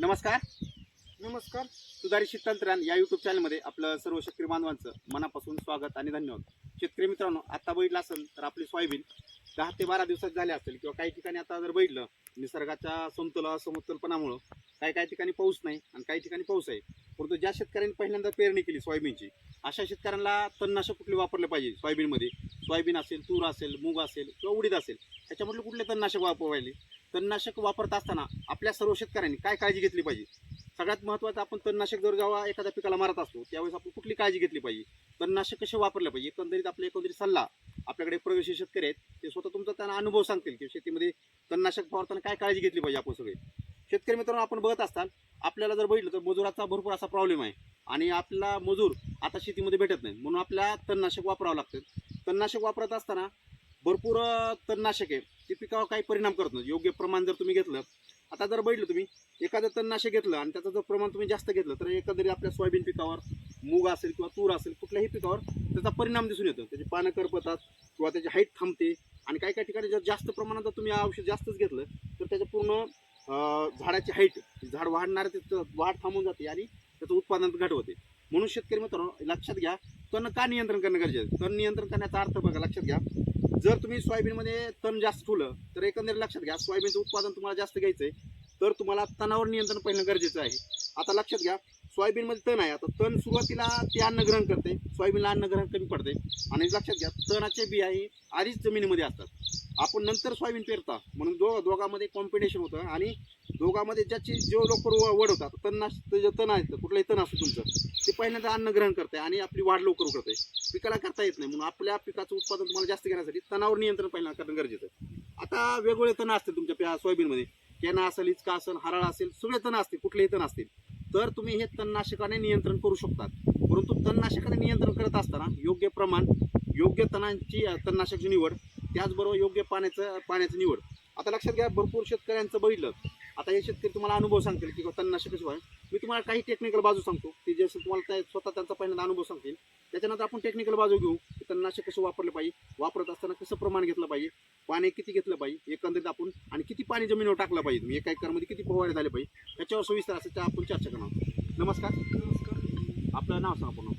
नमस्कार. नमस्कार. सुधारित शेततंत्रज्ञान या युट्यूब चॅनलमध्ये आपलं सर्व शेतकरी बांधवांचं मनापासून स्वागत आणि धन्यवाद. शेतकरी मित्रांनो आता बघितलं असेल तर आपली सोयाबीन दहा ते बारा दिवसात झाले असेल किंवा काही ठिकाणी आता जर बघितलं निसर्गाच्या समतोल समतोलपणामुळं काही काही ठिकाणी पाऊस नाही आणि काही ठिकाणी पाऊस आहे. परंतु ज्या शेतकऱ्यांनी पहिल्यांदा पेरणी केली सोयाबीनची अशा शेतकऱ्यांना तणनाशक कुठले वापरले पाहिजे सोयाबीनमध्ये? सोयाबीन असेल तूर असेल मूग असेल किंवा उडीद असेल ह्याच्यामधले कुठले तणनाशक वापरले तणनाशक वापरत असताना आपल्या सर्व शेतकऱ्यांनी काय काळजी घेतली पाहिजे? सगळ्यात महत्त्वाचं आपण तणनाशक जर जेव्हा एखाद्या पिकाला मारत असतो त्यावेळेस आपण कुठली काळजी घेतली पाहिजे? तणनाशक कसे वापरलं पाहिजे? एकंदरीत आपले एकंदरीत सल्ला आपल्याकडे प्रगतशील शेतकरी आहेत ते स्वतः तुमचा त्यांना अनुभव सांगतील की शेतीमध्ये तणनाशक फवारताना काय काळजी घेतली पाहिजे आपण सगळे. शेतकरी मित्रांनो आपण बघत असताल आपल्याला जर बघितलं तर मजुराचा भरपूर असा प्रॉब्लेम आहे आणि आपला मजूर आता शेतीमध्ये भेटत नाही. म्हणून आपल्या तणनाशक वापरावं लागतं. तणनाशक वापरत असताना भरपूर तणनाशक आहे. ते पिकावर काही परिणाम करत नाही. योग्य प्रमाण जर तुम्ही घेतलं आता जर बघितलं तुम्ही एखादं तणनाशक घेतलं आणि त्याचं जर प्रमाण तुम्ही जास्त घेतलं तर एकंदरीत आपल्या सोयाबीन पिकावर मूग असेल किंवा तूर असेल कुठल्याही पिकावर त्याचा परिणाम दिसून येतो. त्याची पानं करपतात किंवा त्याची हाईट थांबते आणि काही काही ठिकाणी जर जास्त प्रमाणात जर तुम्ही औषध जास्तच घेतलं तर त्याचं पूर्ण झाडाची हाईट झाड वाढणार त्याचं वाढ थांबून जाते आणि त्याचं उत्पादन घट होते म्हणून शेतकरी मित्रांनो लक्षात घ्या तण का नियंत्रण करणं गरजेचं तण नियंत्रण करण्याचा अर्थ बघा लक्षात घ्या. जर तुम्ही सोयाबीनमध्ये तण जास्त ठेवलं तर एकंदरीत लक्षात घ्या सोयाबीनचं उत्पादन तुम्हाला जास्त घ्यायचं आहे तर तुम्हाला तणावर नियंत्रण पहिलं गरजेचं आहे. आता लक्षात घ्या सोयाबीनमध्ये तण आहे. आता तण सुरुवातीला ते अन्न ग्रहण करते. सोयाबीनला अन्न ग्रहण कमी पडते. आणि लक्षात घ्या तणाचे बिया हे आधीच जमिनीमध्ये असतात. आपण नंतर सोयाबीन पेरता. म्हणून दो दोघांमध्ये कॉम्पिटिशन होतं. आणि दोघांमध्ये ज्याची जो लवकर व- वड होतात तणनाश जे तण आहे कुठलंही तण असतं तुमचं ते पहिल्यांदा अन्न ग्रहण करते आणि आपली वाढ लवकर करते पिकाला करता येत नाही म्हणून आपल्या पिकाचं उत्पादन तुम्हाला जास्त घेण्यासाठी तणावर नियंत्रण पहिल्यांदा करणं गरजेचं आहे. आता वेगवेगळे तण असतील तुमच्या प्या- सोयाबीनमध्ये. केना असेल इचका असेल हराळ असेल सगळे तण असतील कुठलेही तण असतील. तर तुम्ही हे तणनाशकाने नियंत्रण करू शकतात. परंतु तणनाशकाने नियंत्रण करत असताना योग्य प्रमाण योग्य तणांची तणनाशकची तणनाशकाची निवड त्याचबरोबर योग्य पाण्याचं पाण्याची निवड. आता लक्षात घ्या भरपूर शेतकऱ्यांचं बघितलं. आता हे शेतकरी तुम्हाला अनुभव सांगतील की तणनाशक कसं मी तुम्हाला काही टेक्निकल बाजू सांगतो. की जे तुम्हाला त्या स्वतः त्यांचा पहिल्यांदा अनुभव सांगतील. त्याच्यानंतर आपण टेक्निकल बाजू घेऊ की तणनाशक कसं वापरलं पाहिजे. वापरत असताना कसं प्रमाण घेतलं पाहिजे. पाणी किती घेतलं पाहिजे एकंदरीत आपण आणि किती पाणी जमिनीवर टाकलं पाहिजे. तुम्ही एका एकरमध्ये किती फवारे झाले पाहिजे त्याच्यावर सविस्तर असं त्या आपण चर्चा करणार. नमस्कार. नमस्कार. आपलं नाव सांगा पूर्ण.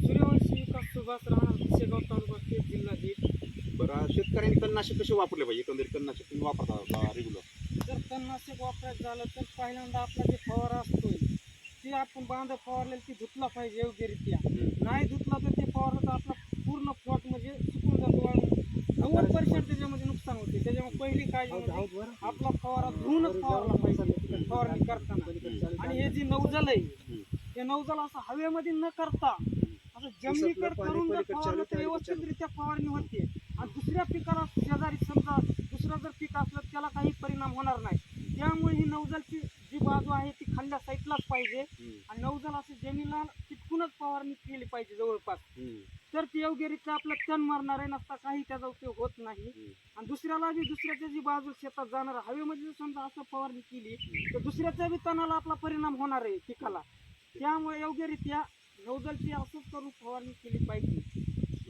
सूर्यवंशी विकास सुभाष राहणार शेगाव तालुका जिल्हा बरं शेतकऱ्यांनी तणनाशक कसे वापरले पाहिजे? एकंदरीत तणनाशक तुम्ही वापरता रेग्युलर जर तणनाशक वापरायचं झालं तर पहिल्यांदा आपला जे फवारा असतोय ते आपण बांध फवारलेलं ती धुतला पाहिजे योग्यरित्या. नाही धुतला तर ते फवाराचा आपला पूर्ण प्लॉट म्हणजे सुकून जातो आणि नव्वद पर्सेंट त्याच्यामध्ये नुकसान होते. त्याच्यामुळे पहिली काळजी म्हणजे आपला फवारा धुवूनच फवारला पाहिजे फवारणी करताना. आणि हे जे नवजल आहे ते नवजल असं हवेमध्ये न करता असं जमिनीकडे करून जर फवारलं तर व्यवस्थितरित्या फवारणी होते. आणि दुसऱ्या पिकाला शेजारी समजा दुसरं जर पीक असलं तर त्याला काही परिणाम होणार नाही. त्यामुळे ही नवजलची जी बाजू आहे ती खाल्ल्या साईडलाच पाहिजे. आणि नवजल असं जमिनीला चिटकूनच फवारणी केली पाहिजे जवळपास. तर ती योग्यरित्या आपलं तण मारणार आहे नसता काही त्याचा उपयोग होत नाही. आणि दुसऱ्याला बी दुसऱ्याच्या जी बाजू शेतात जाणार हवेमध्ये जर समजा असं फवारणी केली तर दुसऱ्याच्या बी तणाला आपला परिणाम होणार आहे पिकाला. त्यामुळे योग्यरित्या नवजलची असंच करून फवारणी केली पाहिजे.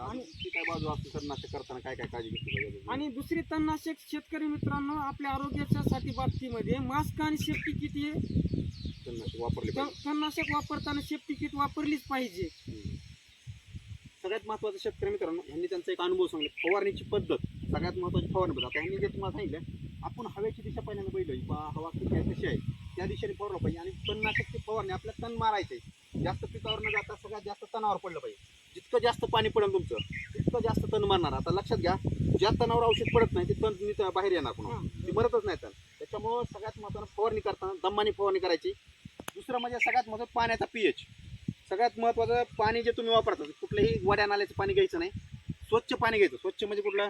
आणि काय बाजू असते तणनाशक करताना काय काय काळजी घेतली पाहिजे आणि दुसरी तणनाशक शेतकरी मित्रांनो आपल्या आरोग्याच्या साठी बाबतीमध्ये मास्क आणि सेफ्टी किट हे तणनाशक वापरले तणनाशक वापरताना सेफ्टी किट वापरलीच पाहिजे. हम्म. सगळ्यात महत्वाचं शेतकरी मित्रांनो यांनी त्यांचा एक अनुभव सांगले फवारणीची पद्धत. सगळ्यात महत्वाची फवारणी पद्धत. आता यांनी जे तुम्हाला सांगितलं आपण हवेची दिशा पहिल्यांदा बघितली बा हवा किती आहे कशी आहे. त्या दिशेने फवारलं पाहिजे. आणि तणनाशकची फवारणी आपल्या तण मारायचे. जास्त पिकावर न जाता सगळ्यात जास्त तणावर पडलं पाहिजे. जितकं जास्त पाणी पडेल तुमचं तितकं जास्त तण मारणार. आता लक्षात घ्या ज्या तणावर औषध पडत नाही ते तण बाहेर येणार हं. ती मरतच नाही तण. त्याच्यामुळं सगळ्यात महत्त्वानं फवारणी करताना दमाने फवारणी करायची. दुसरं म्हणजे सगळ्यात महत्त्वाचं पाण्याचा पीएच सगळ्यात महत्त्वाचं पाणी जे तुम्ही वापरता कुठल्याही वड्या नाल्याचं पाणी घ्यायचं नाही. स्वच्छ पाणी घ्यायचं. स्वच्छ म्हणजे कुठलं?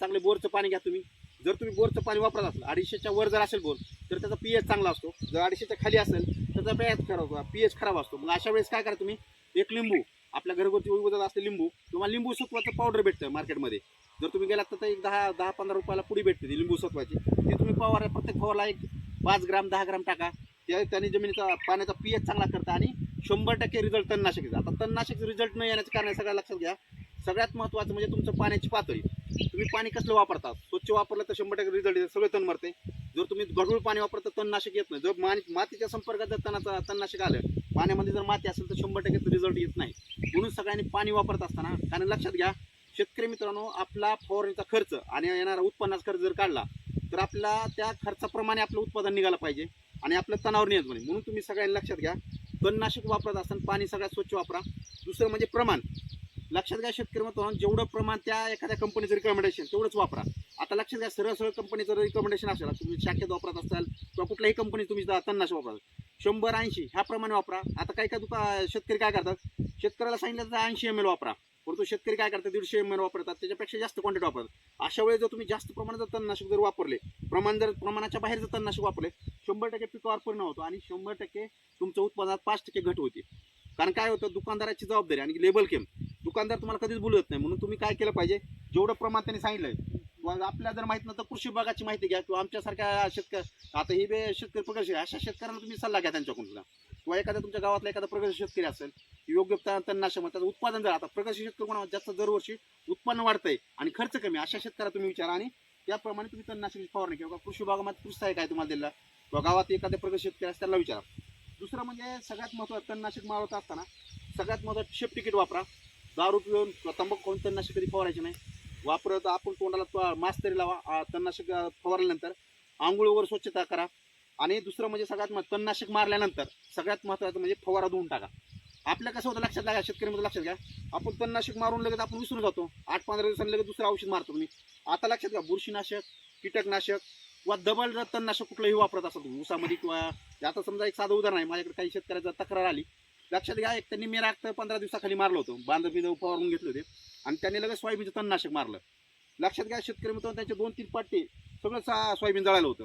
चांगलं बोरचं पाणी घ्या तुम्ही. जर तुम्ही बोरचं पाणी वापरत असाल अडीचशेच्या वर जर असेल बोर तर त्याचा पीएच चांगला असतो. जर अडीचशेच्या खाली असेल तर त्याचा खराब पीएच खराब असतो. मग अशा वेळेस काय करा तुम्ही? एक लिंबू आपल्या घरगुती उगवत असते लिंबू किंवा लिंबू सत्वाचं पावडर भेटतं मार्केटमध्ये जर तुम्ही गेलात तर एक दहा दहा पंधरा रुपयाला पुडी भेटते ती लिंबू सत्वाची. ती तुम्ही फवार प्रत्येक फवारला एक पाच ग्राम दहा ग्राम टाका. त्या त्याने जमिनीचा पाण्याचा पीएच चांगला करता आणि शंभर टक्के रिझल्ट तणनाशक येतं आता तणनाशक रिझल्ट न येण्याचं कारण सगळ्या लक्षात घ्या. सगळ्यात महत्त्वाचं म्हणजे तुमचं पाण्याची पातळी. तुम्ही पाणी कसलं वापरता? स्वच्छ वापरलं तर शंभर टक्के रिझल्ट येते. सगळे तण मरते. जर तुम्ही गढूळ पाणी वापरता तणनाशक येत नाही. जर माणी मातीच्या संपर्कात जर तणाचा तणनाशक आलं पाण्यामध्ये जर माती असेल तर शंभर टक्के रिझल्ट येत नाही. म्हणून सगळ्यांनी पाणी वापरत असताना कारण लक्षात घ्या शेतकरी मित्रांनो आपला फवारणीचा खर्च आणि येणारा उत्पन्नाचा खर्च जर काढला तर आपला त्या खर्चाप्रमाणे आपलं उत्पादन निघालं पाहिजे आणि आपलं तणावर नियंत्रण म्हणे म्हणून तुम्ही सगळ्यांनी लक्षात घ्या तणनाशक वापरत असताना पाणी सगळ्यात स्वच्छ वापरा. दुसरं म्हणजे प्रमाण. लक्षात घ्या शेतकरी मित्रांनो जेवढं प्रमाण त्या एखाद्या कंपनीचं रिकमेंडेशन तेवढंच वापरा. आता लक्षात घ्या सरळ सरळ कंपनीचं रिकमेंडेशन असेल तुम्ही शाखेत वापरत असाल किंवा कुठल्याही कंपनी तुम्ही तणनाशक वापरा शंभर ऐंशी ह्या प्रमाणे वापरा. आता काही काय दुका शेतकरी काय करतात? शेतकऱ्याला सांगितलं तर ऐंशी एम एल वापरा. परंतु शेतकरी काय करतात? दीडशे एम एल वापरतात. त्याच्यापेक्षा जास्त क्वांटिटी वापरतात. अशा वेळेस जर तुम्ही जास्त प्रमाणात जर तणनाशक जर वापरले प्रमाण जर प्रमाणाच्या बाहेर जर तणनाशक वापरले शंभर टक्के पिकावर परिणाम होतो आणि शंभर टक्के तुमच्या उत्पादनात पाच टक्के घट होते. कारण काय होतं? दुकानदाराची जबाबदारी आणि लेबल केम. दुकानदार तुम्हाला कधीच बोलत नाही. म्हणून तुम्ही काय केलं पाहिजे? जेवढं प्रमाण त्यांनी आहे किंवा आपल्या जर माहीत नसतं कृषी विभागाची माहिती घ्या किंवा आमच्यासारख्या शेतकरी आता हे बे शेतकरी प्रगती अशा शेतकऱ्यांना तुम्ही सल्ला घ्या त्यांच्याकडून सुद्धा. किंवा एखाद्या तुमच्या गावातला एखादा प्रगती शेतकरी असेल योग्य तणनाशक त्याचं उत्पादन जर आता प्रगती शेतकरी कोणा जास्त दरवर्षी उत्पन्न वाढतंय आणि खर्च कमी अशा शेतकऱ्याला तुम्ही विचारा आणि त्याप्रमाणे तुम्ही तणनाशकाची फवारणी किंवा कृषी विभागामध्ये कृषी आहे काय तुम्हाला दिला किंवा गावात एखाद्या प्रगती शेतकरी असतील त्याला विचारा. दुसरं म्हणजे सगळ्यात महत्त्वाचं तणनाशक मारवत असताना सगळ्यात महत्त्वाचं शेप तिकीट वापरा. दारू पिऊन किंवा तंबाखू खाऊन तणनाशक कधी फवारायचे नाही. वापरत आपण तोंडाला तो- मास्क तरी लावा तणनाशक फवारल्यानंतर आंघोळ वगैरे स्वच्छता करा. आणि दुसरं म्हणजे सगळ्यात मह- तणनाशक मारल्यानंतर सगळ्यात महत्त्वाचं म्हणजे फवारा धुवून टाका. आपल्या कसं होतं लक्षात लागा शेतकऱ्यांमध्ये लक्षात घ्या. आपण तणनाशक मारून लगेच आपण विसरून जातो. आठ पंधरा दिवसांनी लगेच दुसरं औषध मारतो तुम्ही. आता लक्षात घ्या बुरशीनाशक कीटकनाशक किंवा दबल जर तणनाशक कुठलंही वापरत असाल तुम्ही. ऊसामध्ये किंवा आता समजा एक साधं उदाहरण आहे. माझ्याकडे काही शेतकऱ्याचा तक्रार आली. लक्षात घ्या एक त्यांनी मेरा तर पंधरा दिवसाखाली मारलं होतं. बांध बिंद फवारून घेतले होते. आणि त्यांनी लगेच सोयाबीनचं तणनाशक मारलं. लक्षात घ्या शेतकरी मित्रांनो त्यांचे दोन तीन पट्टे सगळं सा सोयाबीन जळालं होतं.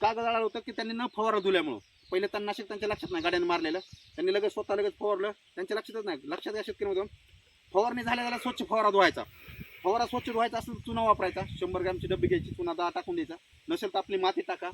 का जळालं होतं? की त्यांनी न फवारा धुल्यामुळं. पहिले तणनाशक त्यांच्या लक्षात नाही गाड्याने मारलेलं. त्यांनी लगेच स्वतः लगेच फवारलं. त्यांच्या लक्षातच नाही. लक्षात घ्या शेतकरी मित्रांनो. फवारणी झाल्या झाल्या स्वच्छ फवारा धुवायचा. फवारा स्वच्छ धुवायचा असेल तर चुना वापरायचा. शंभर ग्रॅमची डब्बी घ्यायची चुना दहा टाकून द्यायचा. नसेल तर आपली माती टाका.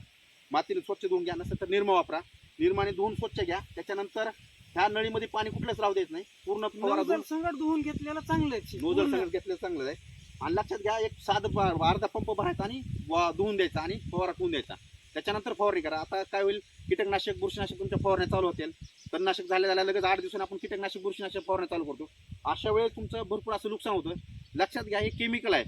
मातीने स्वच्छ धुवून घ्या नसेल तर निर्मा वापरा. निर्माने धुवून स्वच्छ घ्या. त्याच्यानंतर ह्या नळीमध्ये पाणी कुठलंच राहू द्यायचं नाही. पूर्ण फवारा नोजल धुवून संगत धुवून घेतलेलं चांगलंच नोजल पूर्ण. सगळं घेतलं चांगलं आहे. आणि लक्षात घ्या एक साधं ब- अर्धा पंप भरायचा आणि वा- धुवून द्यायचा आणि फवारा करून द्यायचा. त्याच्यानंतर फवारणी करा. आता काय होईल कीटकनाशक बुरशीनाशक तुमच्या फवारण्या चालू होतील. तणनाशक झाल्या झाल्या लगेच आठ दिवसांनी आपण कीटकनाशक बुरशीनाशक फवारण्या चालू करतो. अशा वेळेस तुमचं भरपूर असं नुकसान होतं. लक्षात घ्या हे केमिकल आहे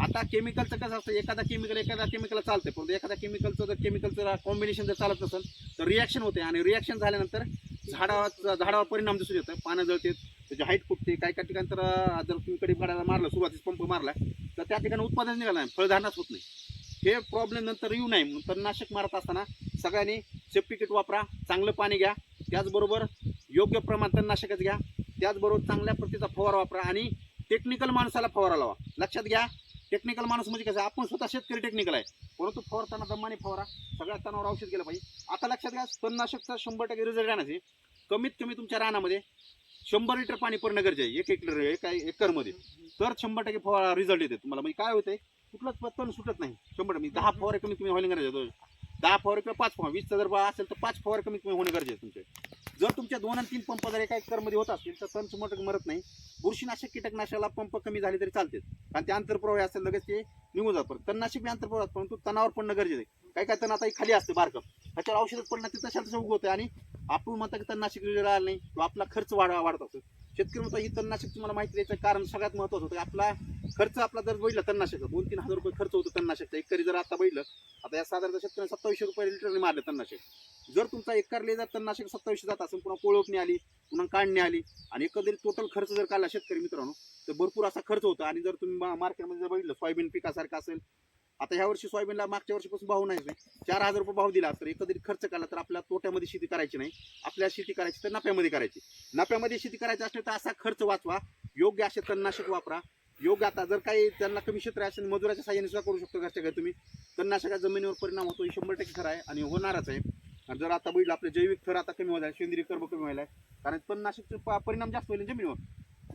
आता केमिकलचं कसं असतं एखादा केमिकल एखादा केमिकल चालतंय. परंतु एखाद्या केमिकलचं जर केमिकलचं कॉम्बिनेशन जर चालत नसेल तर रिॲक्शन होते. आणि रिॲक्शन झाल्यानंतर झाडावर झाडावर परिणाम दिसून येतं पानं जळते त्याची हाईट फुटते. काही काही ठिकाणी तर जर तुम्ही कडे काढायला मारलं सुरुवातीस पंप मारला तर त्या ठिकाणी उत्पादन निघालं नाही फळधारणाच होत नाही. हे प्रॉब्लेम नंतर येऊ नये म्हणून तणनाशक मारत असताना सगळ्यांनी सेफ्टी किट वापरा चांगलं पाणी घ्या. त्याचबरोबर योग्य प्रमाण तणनाशकच घ्या. त्याचबरोबर चांगल्या प्रतीचा फवारा वापरा आणि टेक्निकल माणसाला फवारा लावा. लक्षात घ्या टेक्निकल माणूस म्हणजे कसं आपण स्वतः शेतकरी टेक्निकल आहे. परंतु फवारताना दमाने फवारा सगळ्या तणावर औषध केलं पाहिजे. आता लक्षात घ्या तणनाशकचा शंभर टक्के रिझल्ट आहे. कमीत कमी तुमच्या रानामध्ये शंभर लिटर पाणी पडणं गरजे आहे एक एकर एका एकरमध्ये. तर शंभर टक्के फवारा रिझल्ट येते तुम्हाला. म्हणजे काय होतंय? कुठलंच तण सुटत नाही. शंभर टक्के. दहा फवारे कमी होणे गरजेचं गरजे दहा फवारे किंवा पाच फवारे. वीसचा जर असेल तर पाच फवारे कमी कमी होणं गरजेचं आहे तुमचे. जर तुमच्या दोन आणि तीन पंप जर एका एकरमध्ये होत असतील तर तण चुमटक मरत नाही. बुरशीनाशक कीटकनाशकाला पंप कमी झाले तरी चालते कारण ते आंतरप्रवाह असेल लगेच ते निघून जातात. परत तणनाशक बी आंतरप्रवाह परंतु तणावर पडणं गरजेचं आहे काही काय तण आता खाली असते बारकं. ह्याच्यावर औषध पडणं ते तशा तसं उगवतं आणि आपण म्हणता की तणनाशक राहिलं आलं नाही किंवा आपला खर्च वाढ वाढत असतो. शेतकरी म्हणतो ही तणनाशक तुम्हाला माहिती द्यायचं कारण सगळ्यात महत्त्वाचं होतं आपला खर्च आपला जर बघितला तणनाशक दोन तीन हजार रुपये खर्च होतो तणनाशकचा. एकरी जर आता बघितलं आता या साधारणतः शेतकऱ्यांनी सत्तावीसशे रुपये लिटरने मारले तणनाशक. जर तुमचा एकरले जर तणनाशक सत्तावीसशे जात असेल पुन्हा कोळपणी आली पुन्हा काढणी आली आणि एकंदरीत टोटल खर्च जर काढला शेतकरी मित्रांनो तर भरपूर असा खर्च होतो. आणि जर तुम्ही मा- मार्केटमध्ये जर बघितलं सोयाबीन पिकासारखं असेल आता ह्या वर्षी सोयाबीनला मागच्या वर्षीपासून भाव नाही चार हजार रुपये भाव दिला तर एकंदरीत खर्च काढला तर आपल्या तोट्यामध्ये शेती करायची नाही. आपल्या शेती करायची तर नफ्यामध्ये करायची. नफ्यामध्ये शेती करायची असली तर असा खर्च वाचवा. योग्य असे तणनाशक वापरा. योग्य आता जर काही त्यांना कमी क्षेत्र असेल मजुराच्या साह्याने सुद्धा करू शकतो घरच्या घरी तुम्ही. तणनाशका जमिनीवर परिणाम होतो हे शंभर टक्के खरं आहे आणि होणारच आहे. आणि जर आता बघितलं आपले जैविक थर आता कमी व्हायला आहे सेंद्रिय कर्म कमी व्हायला आहे कारण तणनाशकचे प- परिणाम जास्त होईल जमिनीवर.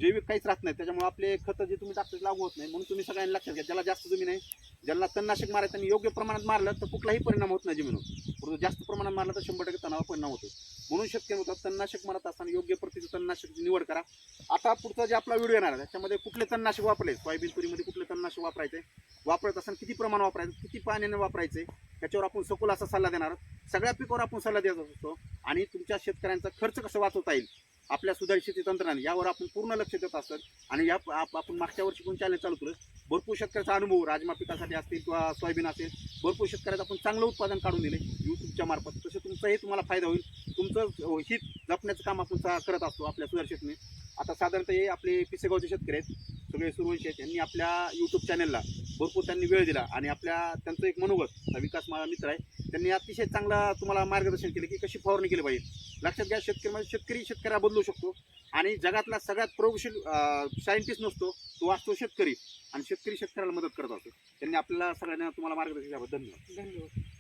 जैविक काहीच राहत नाही त्याच्यामुळे आपले खतं जे तुम्ही टाकतात लागू होत नाही. म्हणून तुम्ही सगळ्यांनी लक्षात घ्या ज्याला जास्त जमीन आहे ज्याला तणनाशक मारायचं आणि योग्य प्रमाणात मारलं तर कुठलाही परिणाम होत नाही जमिनीवर परंतु जास्त प्रमाणात मारलं तर शंभर टक्के तणावा परिणाम होतो. म्हणून शक्य होतात तणनाशक मारत असताना योग्य प्रतीचं तणनाशकची निवड करा. आता पुढचा जे आपला व्हिडिओ येणार आहे त्याच्यामध्ये कुठले तणनाशक वापरले? सोयाबीन तुरीमध्ये कुठले तणनाशक वापरायचे? वापरत असताना किती प्रमाण वापरायचं? किती पाण्याने वापरायचे? त्याच्यावर आपण सखोल असा सल्ला देणार सगळ्या पिकावर आपण सल्ला देत असतो आणि तुमच्या शेतकऱ्यांचा खर्च कसं वाचवता येईल? आपल्या सुधारित शेती तंत्रज्ञान यावर आपण पूर्ण लक्ष देत असतात आणि या आप- आपण मागच्या वर्षी पण चॅलेंज चालू केलं? भरपूर शेतकऱ्याचा अनुभव राजमा पिकासाठी असतील किंवा सोयाबीन असेल भरपूर शेतकऱ्याचं आपण चांगलं उत्पादन काढून दिले यूट्यूबच्या मार्फत. तसे तुमचाही तुम्हाला फायदा होईल. तुमचं हो, हित जपण्याचं काम आपण करत असतो आपल्या सुधारित आता साधारणतः हे आपले पिसेगावचे शेतकरी आहेत. सगळे सुरवंशी आहेत. यांनी आपल्या यूट्यूब चॅनलला भरपूर त्यांनी वेळ दिला आणि आपल्या त्यांचं एक मनोगत हा विकास माझा मित्र आहे. त्यांनी अतिशय चांगला तुम्हाला मार्गदर्शन केलं की कशी फवारणी केली पाहिजे. लक्षात घ्या शेतकरी म्हणजे शेतकरी शेतकऱ्या बदलू शकतो. आणि जगातला सगळ्यात प्रयोगशील सायंटिस्ट नसतो तो असतो शेतकरी. आणि शेतकरी शेतकऱ्याला मदत करत असतो. त्यांनी आपल्याला सगळ्यांना तुम्हाला मार्गदर्शन द्यावं धन्यवाद. धन्यवाद.